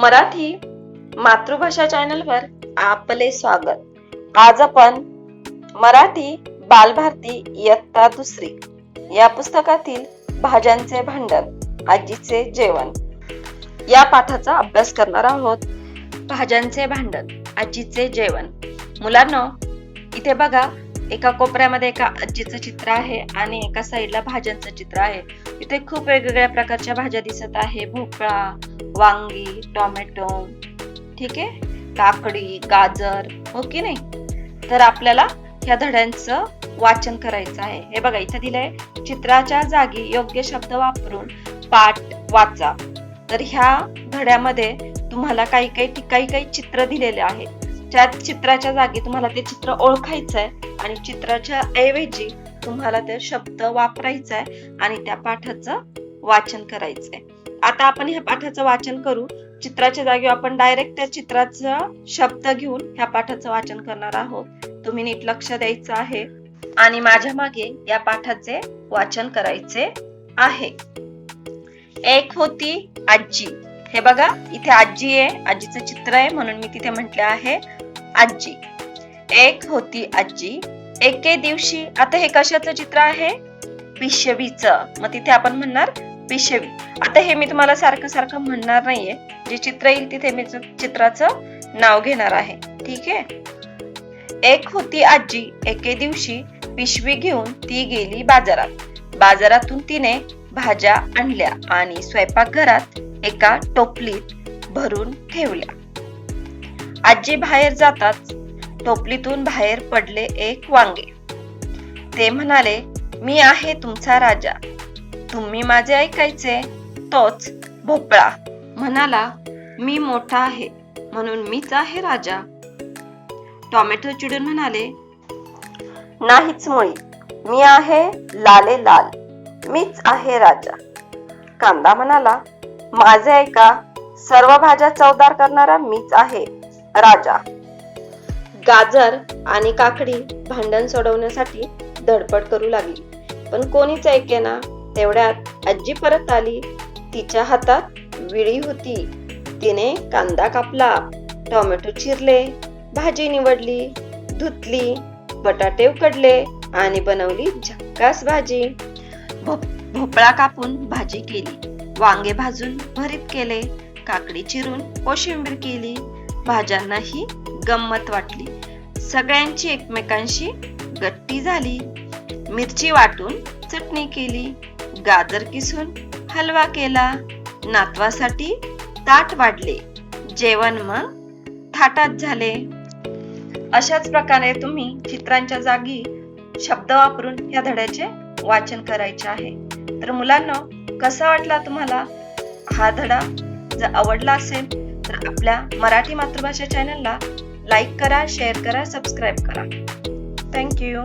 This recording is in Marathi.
मराठी मातृभाषा चॅनलवर आपले स्वागत. आज आपण मराठी बालभारती इयत्ता दुसरी या पुस्तकातील भाज्यांचे भांडण आजीचे जेवण या पाठाचा अभ्यास करणार आहोत. भाज्यांचे भांडण आजीचे जेवण. मुलांना इथे बघा एका कोपऱ्यामध्ये एका आजीचं चित्र आहे आणि एका साईडला भाज्यांचं चित्र आहे. इथे खूप वेगवेगळ्या प्रकारच्या भाज्या दिसत आहे भोपळा वांगी टोमॅटो ठीक आहे? काकडी गाजर हो की नाही? तर आपल्याला ह्या धड्यांचं वाचन करायचं आहे. हे बघा इथे दिलंय चित्राच्या जागी योग्य शब्द वापरून पाठ वाचा. तर ह्या धड्यामध्ये तुम्हाला काही काही काही काही चित्र दिलेले आहेत त्या चित्राच्या जागी तुम्हाला ते चित्र ओळखायचं आहे आणि चित्राच्या ऐवजी तुम्हाला ते शब्द वापरायचा आहे आणि त्या पाठाचं वाचन करायचंय. आता आपण ह्या पाठाचं वाचन करू. चित्राच्या जागी आपण डायरेक्ट त्या चित्राचा शब्द घेऊन ह्या पाठाचं वाचन करणार आहोत. तुम्ही नीट लक्ष द्यायचं आहे. आणि माझ्या मागे या पाठाचे वाचन करायचे आहे. एक होती आजी. हे बघा इथे आजी आहे आजीचं चित्र आहे म्हणून मी तिथे म्हटले आहे आजी. एक होती आजी. एके दिवशी आता हे कशाचं चित्र आहे? पिशवीचं मग तिथे आपण म्हणणार पिशवी आता हे मी तुम्हाला सारखं सारखं म्हणणार नाहीये. जे चित्र येईल तिथे मी चित्राचं नाव घेणार आहे. ठीक आहे? एक होती आजी. एके दिवशी पिशवी घेऊन ती गेली बाजारात. बाजारातून तिने भाज्या आणल्या आणि स्वयंपाकघरात एका टोपलीत भरून ठेवल्या. आजी बाहेर जाताच टोपलीतून बाहेर पडले एक वांगे. ते म्हणाले मी आहे तुमचा राजा. तुम्ही माझे ऐकायचे? तोच भोपळा. म्हणाला मी मोठा आहे म्हणून मीच आहे राजा. टोमॅटो चिडून म्हणाले नाहीच मुळी. मी आहे लाले लाल. मीच आहे राजा. कांदा म्हणाला माझे ऐका. सर्व भाज्या चवदार करणारा मीच आहे राजा. गाजर आणि काकडी भांडण सोडवण्यासाठी धडपड करू लागली. पण कोणीच ऐकेना तेवढ्यात आजी परत आली. तिच्या हातात विळी होती. तिने कांदा कापला टोमॅटो चिरले भाजी निवडली धुतली बटाटे उकडले आणि बनवली झक्कास भाजी. भोप- भोपळा कापून भाजी केली. वांगे भाजून भरीत केले. काकडी चिरून कोशिंबीर केली. भाज्यांनाही गंमत वाटली. सगळ्यांची एकमेकांशी गट्टी झाली. मिरची वाटून चटणी केली. गाजर किसून हलवा केला. नातवासाठी ताट वाढले. जेवण मग थाटात झाले. अशाच प्रकारे तुम्ही चित्रांच्या जागी शब्द वापरून या धड्याचे वाचन करायचे आहे. तर मुलांना कसा वाटला तुम्हाला हा धडा? जर आवडला असेल तर आपल्या मराठी मातृभाषा चॅनलला लाईक करा शेअर करा सबस्क्राईब करा. थँक्यू